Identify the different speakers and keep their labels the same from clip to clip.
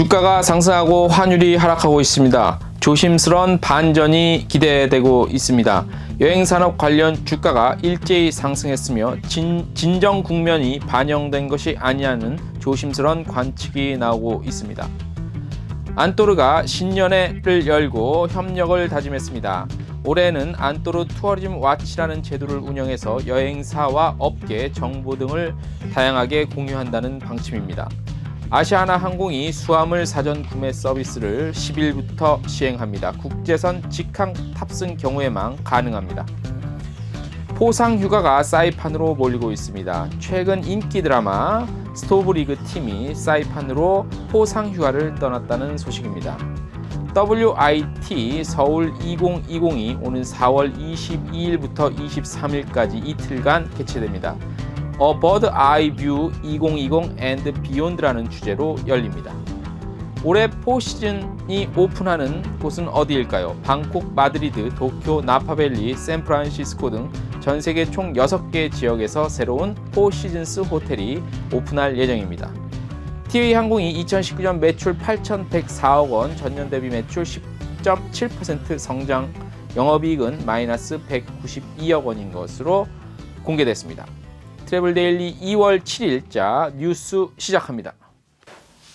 Speaker 1: 주가가 상승하고 환율이 하락하고 있습니다. 조심스런 반전이 기대되고 있습니다. 여행산업 관련 주가가 일제히 상승했으며 진, 진정 국면이 반영된 것이 아니냐는 조심스런 관측이 나오고 있습니다. 안토르가 신년회를 열고 협력을 다짐했습니다. 올해는 안토르 투어리즘 와치라는 제도를 운영해서 여행사와 업계 정보 등을 다양하게 공유한다는 방침입니다. 아시아나 항공이 수화물 사전 구매 서비스를 10일부터 시행합니다. 국제선 직항 탑승 경우에만 가능합니다. 포상 휴가가 사이판으로 몰리고 있습니다. 최근 인기 드라마 스토브리그 팀이 사이판으로 포상 휴가를 떠났다는 소식입니다. WIT 서울 2020이 오는 4월 22일부터 23일까지 이틀간 개최됩니다. A Bird Eye View 2020 and Beyond라는 주제로 열립니다. 올해 포시즌이 오픈하는 곳은 어디일까요? 방콕, 마드리드, 도쿄, 나파밸리, 샌프란시스코 등 전 세계 총 6개 지역에서 새로운 포시즌스 호텔이 오픈할 예정입니다. 티웨이 항공이 2019년 매출 8,104억 원, 전년 대비 매출 10.7% 성장, 영업이익은 마이너스 192억 원인 것으로 공개됐습니다. 트래블 데일리 2월 7일자 뉴스 시작합니다.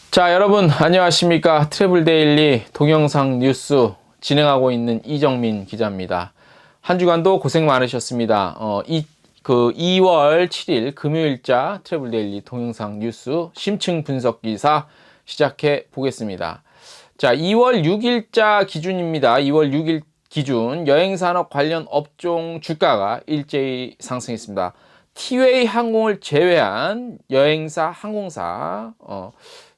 Speaker 1: 자, 여러분 안녕하십니까? 트래블 데일리 동영상 뉴스 진행하고 있는 이정민 기자입니다. 한 주간도 고생 많으셨습니다. 어, 이, 그 2월 7일 금요일자 트래블 데일리 동영상 뉴스 심층 분석 기사 시작해 보겠습니다. 자, 2월 6일자 기준입니다. 2월 6일 기준 여행산업 관련 업종 주가가 일제히 상승했습니다. 티웨이 항공을 제외한 여행사, 항공사 어,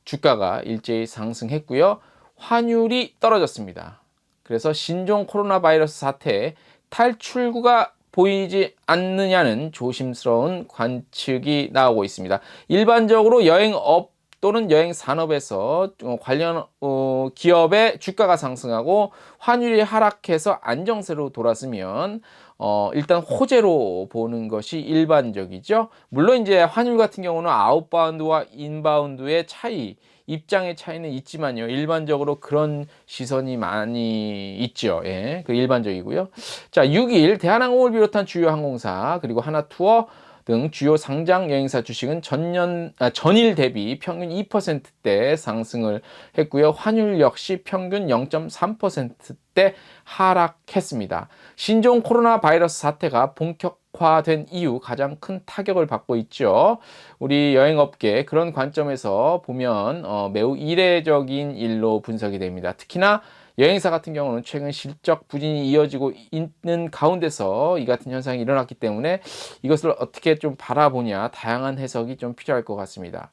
Speaker 1: 주가가 일제히 상승했고요. 환율이 떨어졌습니다. 그래서 신종 코로나 바이러스 사태에 탈출구가 보이지 않느냐는 조심스러운 관측이 나오고 있습니다. 일반적으로 여행업 또는 여행 산업에서 관련 어, 기업의 주가가 상승하고 환율이 하락해서 안정세로 돌았으면 어, 일단 호재로 보는 것이 일반적이죠. 물론 이제 환율 같은 경우는 아웃바운드와 인바운드의 차이, 입장의 차이는 있지만요. 일반적으로 그런 시선이 많이 있죠. 예, 그 일반적이고요. 자, 6일 대한항공을 비롯한 주요 항공사 그리고 하나투어 등 주요 상장 여행사 주식은 전년 아, 전일 대비 평균 2%대 상승을 했고요. 환율 역시 평균 0.3%대 하락했습니다. 신종 코로나 바이러스 사태가 본격 화된 이후 가장 큰 타격을 받고 있죠. 우리 여행업계 그런 관점에서 보면 어, 매우 이례적인 일로 분석이 됩니다. 특히나 여행사 같은 경우는 최근 실적 부진이 이어지고 있는 가운데서 이 같은 현상이 일어났기 때문에 이것을 어떻게 좀 바라보냐 다양한 해석이 좀 필요할 것 같습니다.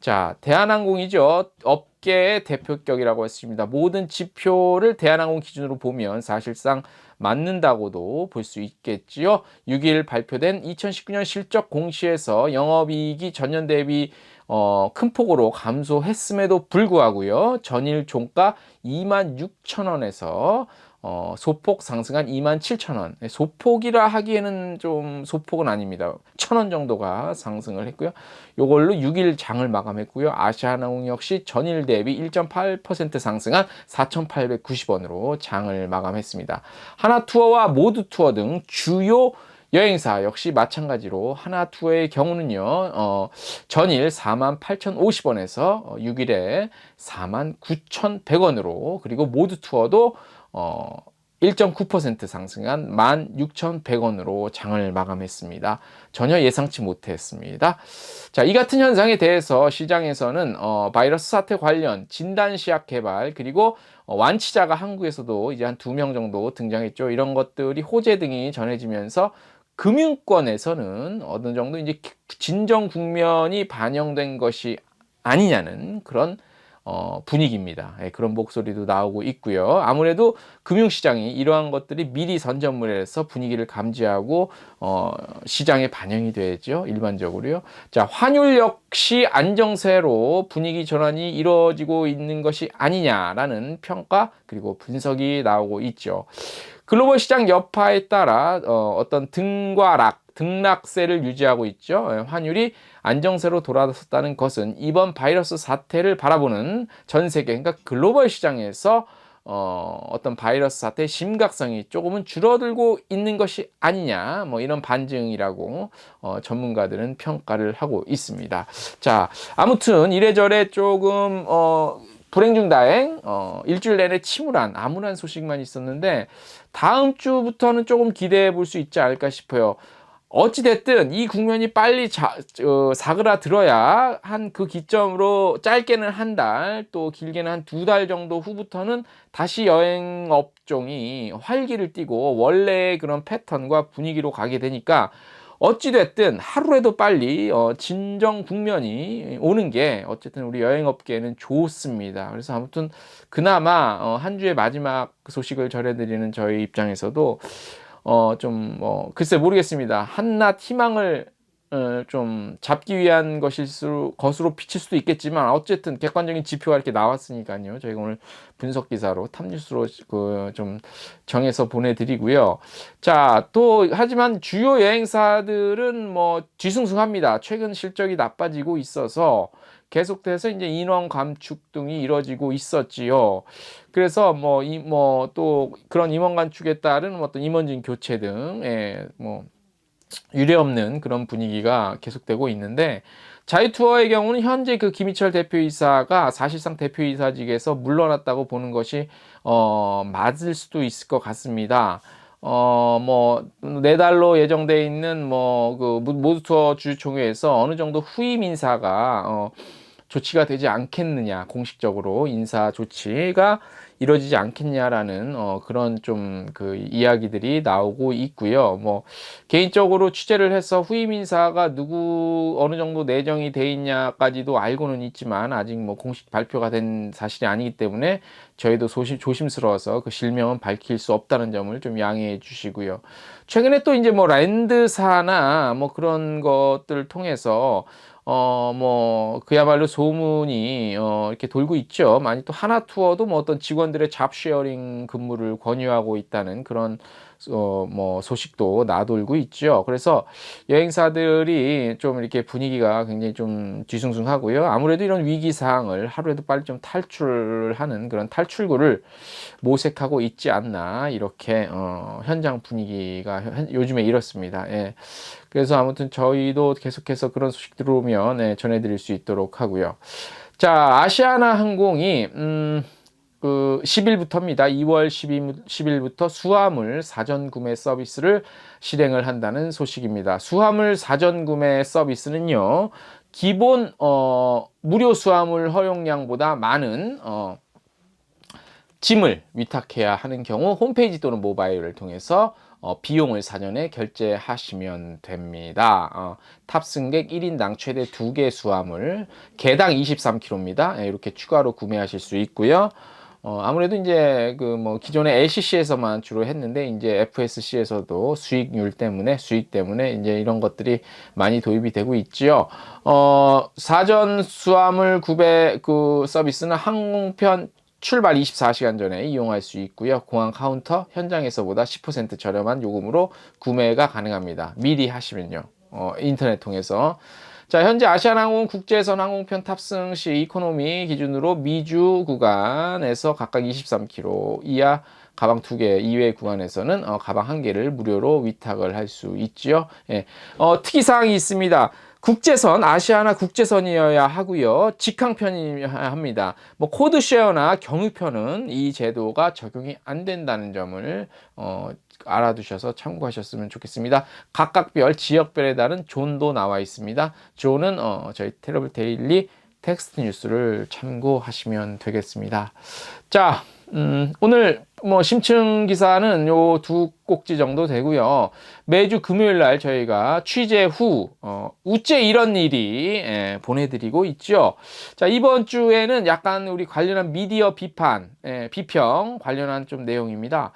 Speaker 1: 자, 대한항공이죠. 업계의 대표격이라고 했습니다. 모든 지표를 대한항공 기준으로 보면 사실상 맞는다고도 볼 수 있겠지요. 6일 발표된 2019년 실적 공시에서 영업이익이 전년 대비 어, 큰 폭으로 감소했음에도 불구하고요. 전일 종가 2만 6천 원에서 어, 소폭 상승한 2만 7천 원. 소폭이라 하기에는 좀 소폭은 아닙니다. 천원 정도가 상승을 했고요. 요걸로 6일 장을 마감했고요. 아시아나공 역시 전일 대비 1.8% 상승한 4,890원으로 장을 마감했습니다. 하나투어와 모두투어 등 주요 여행사 역시 마찬가지로 하나 투어의 경우는요, 어, 전일 48,050원에서 6일에 49,100원으로 그리고 모두 투어도 어, 1.9% 상승한 16,100원으로 장을 마감했습니다. 전혀 예상치 못했습니다. 자, 이 같은 현상에 대해서 시장에서는 어, 바이러스 사태 관련 진단 시약 개발 그리고 어, 완치자가 한국에서도 이제 한 두 명 정도 등장했죠. 이런 것들이 호재 등이 전해지면서 금융권에서는 어느 정도 이제 진정 국면이 반영된 것이 아니냐는 그런 어, 분위기입니다. 예, 그런 목소리도 나오고 있고요. 아무래도 금융시장이 이러한 것들이 미리 해서 분위기를 감지하고 어, 시장에 반영이 되죠. 일반적으로요. 자, 환율 역시 안정세로 분위기 전환이 이루어지고 있는 것이 아니냐라는 평가 그리고 분석이 나오고 있죠. 글로벌 시장 여파에 따라 어, 어떤 등과 락 등락세를 유지하고 있죠. 예, 환율이 안정세로 돌아섰다는 것은 이번 바이러스 사태를 바라보는 전 세계, 그러니까 글로벌 시장에서 어, 어떤 바이러스 사태의 심각성이 조금은 줄어들고 있는 것이 아니냐, 뭐 이런 반증이라고 어, 전문가들은 평가를 하고 있습니다. 자, 아무튼 이래저래 조금 어, 불행 중 다행, 어, 일주일 내내 침울한 암울한 소식만 있었는데 다음 주부터는 조금 기대해 볼 수 있지 않을까 싶어요. 어찌됐든 이 국면이 빨리 자, 어, 사그라들어야 한 그 기점으로 짧게는 한 달, 또 길게는 한 두 달 정도 후부터는 다시 여행 업종이 활기를 띠고 원래의 그런 패턴과 분위기로 가게 되니까 어찌됐든 하루라도 빨리 어, 진정 국면이 오는 게 어쨌든 우리 여행업계는 좋습니다. 그래서 아무튼 그나마 어, 한 주의 마지막 소식을 전해드리는 저희 입장에서도 어, 좀, 뭐, 글쎄 모르겠습니다. 한낱 희망을 어, 좀 잡기 위한 것일 수, 것으로 비칠 수도 있겠지만 어쨌든 객관적인 지표가 이렇게 나왔으니까요. 저희가 오늘 분석 기사로 탑뉴스로 그 좀 정해서 보내드리고요. 자, 또 하지만 주요 여행사들은 뭐 뒤숭숭합니다. 최근 실적이 나빠지고 있어서 계속돼서 이제 인원 감축 등이 이뤄지고 있었지요. 그래서 뭐 이 뭐 또 그런 임원 감축에 따른 어떤 임원진 교체 등의 뭐 유례 없는 그런 분위기가 계속되고 있는데 자유투어의 경우는 현재 그 김희철 대표이사가 사실상 대표이사직에서 물러났다고 보는 것이 어 맞을 수도 있을 것 같습니다. 어뭐 내달로 예정돼 있는 뭐 그 모두투어 주주총회에서 어느 정도 후임 인사가 어 조치가 되지 않겠느냐 공식적으로 인사 조치가 이루어지지 않겠냐라는 어, 그런 좀 그 이야기들이 나오고 있고요. 뭐 개인적으로 취재를 해서 후임 인사가 누구 어느 정도 내정이 돼 있냐까지도 알고는 있지만 아직 뭐 공식 발표가 된 사실이 아니기 때문에 저희도 소심, 조심스러워서 그 실명은 밝힐 수 없다는 점을 좀 양해해 주시고요. 최근에 또 이제 뭐 랜드사나 뭐 그런 것들을 통해서 어, 뭐, 그야말로 소문이, 어, 이렇게 돌고 있죠. 많이 또 하나 투어도 뭐 어떤 직원들의 잡쉐어링 근무를 권유하고 있다는 그런, 어, 뭐, 소식도 나돌고 있죠. 그래서 여행사들이 좀 이렇게 분위기가 굉장히 좀 뒤숭숭하고요. 아무래도 이런 위기 사항을 하루에도 빨리 좀 탈출하는 그런 탈출구를 모색하고 있지 않나, 이렇게, 어, 현장 분위기가 현, 요즘에 이렇습니다. 예. 그래서 아무튼 저희도 계속해서 그런 소식 들어오면 네, 전해드릴 수 있도록 하고요. 자, 아시아나 항공이 음, 그 10일부터입니다. 2월 10일, 부터 수화물 사전 구매 서비스를 실행을 한다는 소식입니다. 수화물 사전 구매 서비스는요. 기본 어, 무료 수화물 허용량보다 많은 어, 짐을 위탁해야 하는 경우 홈페이지 또는 모바일을 통해서 어, 비용을 사전에 결제하시면 됩니다. 어, 탑승객 1인당 최대 2개 수화물, 개당 23kg입니다. 예, 이렇게 추가로 구매하실 수 있고요. 어, 아무래도 이제 그 뭐 기존에 LCC에서만 주로 했는데 이제 FSC에서도 수익률 때문에 수익 때문에 이제 이런 것들이 많이 도입이 되고 있지요. 어, 사전 수화물 구매 그 서비스는 항공편 출발 24시간 전에 이용할 수 있고요. 공항 카운터 현장에서보다 10% 저렴한 요금으로 구매가 가능합니다. 미리 하시면요. 어, 인터넷 통해서. 자, 현재 아시아나항공 국제선 항공편 탑승 시 이코노미 기준으로 미주 구간에서 각각 23km 이하 가방 두 개 이외의 구간에서는 어, 가방 한 개를 무료로 위탁을 할 수 있지요. 예. 어, 특이사항이 있습니다. 국제선 아시아나 국제선이어야 하고요. 직항편이어야 합니다. 뭐 코드 쉐어나 경유편은 이 제도가 적용이 안 된다는 점을 어, 알아두셔서 참고하셨으면 좋겠습니다. 각각별 지역별에 따른 존도 나와 있습니다. 존은 어, 저희 테러블 데일리 텍스트 뉴스를 참고하시면 되겠습니다. 자, 음, 오늘 뭐 심층 기사는 요 두 꼭지 정도 되고요. 매주 금요일 날 저희가 취재 후 어, 우째 이런 일이 예, 보내드리고 있죠. 자 이번 주에는 약간 우리 관련한 미디어 비판, 예, 비평 관련한 좀 내용입니다.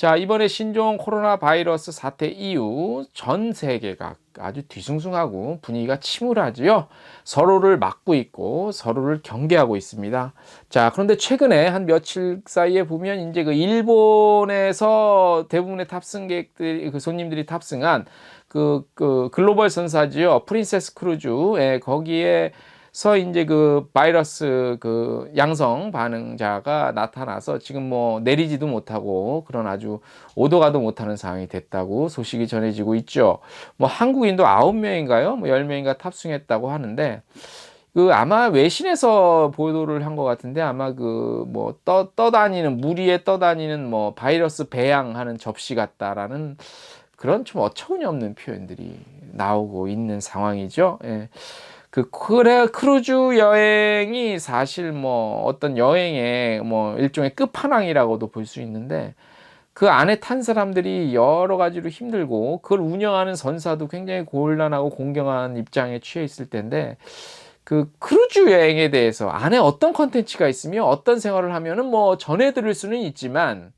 Speaker 1: 자, 이번에 신종 코로나 바이러스 사태 이후 전 세계가 아주 뒤숭숭하고 분위기가 침울하지요. 서로를 막고 있고 서로를 경계하고 있습니다. 자, 그런데 최근에 한 며칠 사이에 보면 이제 그 일본에서 대부분의 탑승객들, 그 손님들이 탑승한 그, 그 글로벌 선사지요. 프린세스 크루즈. 예, 거기에 서 이제 그 바이러스 그 양성 반응자가 나타나서 지금 뭐 내리지도 못하고 그런 아주 오도 가도 못하는 상황이 됐다고 소식이 전해지고 있죠. 뭐 한국인도 아홉 명인가요? 뭐 열 명인가 탑승했다고 하는데 그 아마 외신에서 보도를 한 것 같은데 아마 그 뭐 떠 떠다니는 물 위에 떠다니는 뭐 바이러스 배양하는 접시 같다라는 그런 좀 어처구니 없는 표현들이 나오고 있는 상황이죠. 예. 그 크루즈 여행이 사실 뭐 어떤 여행의 뭐 일종의 끝판왕이라고도 볼 수 있는데 그 안에 탄 사람들이 여러 가지로 힘들고 그걸 운영하는 선사도 굉장히 곤란하고 공경한 입장에 취해 있을 텐데 그 크루즈 여행에 대해서 안에 어떤 컨텐츠가 있으며 어떤 생활을 하면은 뭐 전해 들을 수는 있지만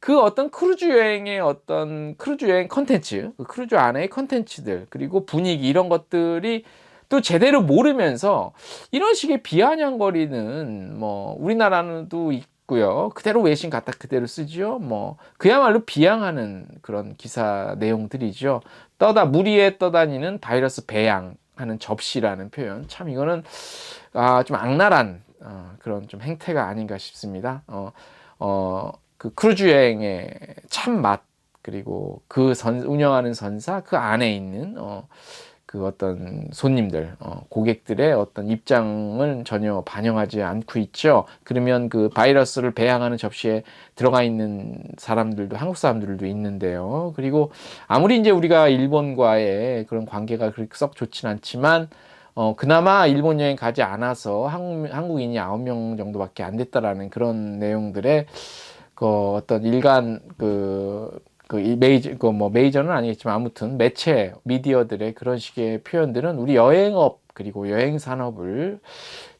Speaker 1: 그 어떤 크루즈 여행의 어떤 크루즈 여행 컨텐츠, 그 크루즈 안의 컨텐츠들 그리고 분위기 이런 것들이 또 제대로 모르면서 이런 식의 비아냥거리는 뭐 우리나라는도 있고요. 그대로 외신 갖다 그대로 쓰죠. 뭐 그야말로 비양하는 그런 기사 내용들이죠. 떠다 물 위에 떠다니는 바이러스 배양하는 접시라는 표현. 참 이거는 아, 좀 악랄한 어, 그런 좀 행태가 아닌가 싶습니다. 어, 어, 그 크루즈 여행의 참맛 그리고 그 선, 운영하는 선사 그 안에 있는 어, 그 어떤 손님들, 어, 고객들의 어떤 입장을 전혀 반영하지 않고 있죠. 그러면 그 바이러스를 배양하는 접시에 들어가 있는 사람들도 한국 사람들도 있는데요. 그리고 아무리 이제 우리가 일본과의 그런 관계가 그렇게 썩 좋진 않지만 어, 그나마 일본 여행 가지 않아서 한국, 한국인이 아홉 명 정도밖에 안 됐다라는 그런 내용들의 그 어떤 일간 그, 그 메이저, 그 뭐 메이저는 아니겠지만 아무튼 매체, 미디어들의 그런 식의 표현들은 우리 여행업 그리고 여행 산업을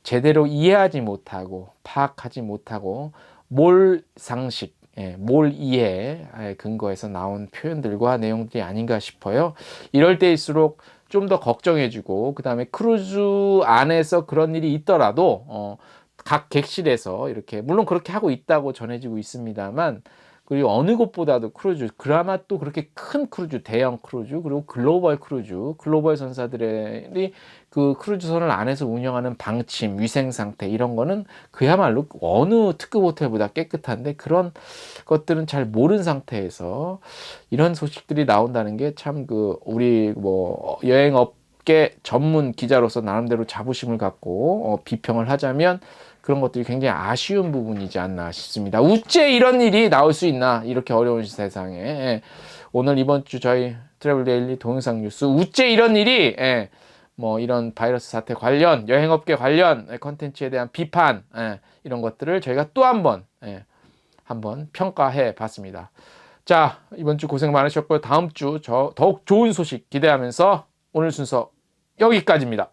Speaker 1: 제대로 이해하지 못하고 파악하지 못하고 몰 상식, 예, 몰 이해에 근거해서 나온 표현들과 내용들이 아닌가 싶어요. 이럴 때일수록 좀 더 걱정해주고 그 다음에 크루즈 안에서 그런 일이 있더라도 어, 각 객실에서 이렇게 물론 그렇게 하고 있다고 전해지고 있습니다만 그리고 어느 곳보다도 크루즈 그나마 또 그렇게 큰 크루즈 대형 크루즈 그리고 글로벌 크루즈 글로벌 선사들이 그 크루즈선을 안에서 운영하는 방침 위생 상태 이런 거는 그야말로 어느 특급 호텔보다 깨끗한데 그런 것들은 잘 모르는 상태에서 이런 소식들이 나온다는 게 참 그 우리 뭐 여행업 계 전문 기자로서 나름대로 자부심을 갖고 어, 비평을 하자면 그런 것들이 굉장히 아쉬운 부분이지 않나 싶습니다. 우째 이런 일이 나올 수 있나 이렇게 어려운 세상에 예. 오늘 이번 주 저희 트래블 데일리 동영상 뉴스 우째 이런 일이 예. 뭐 이런 바이러스 사태 관련 여행업계 관련 컨텐츠에 대한 비판 예. 이런 것들을 저희가 또 한번 예. 한번 평가해 봤습니다. 자 이번 주 고생 많으셨고요. 다음 주 저 더욱 좋은 소식 기대하면서 오늘 순서 여기까지입니다.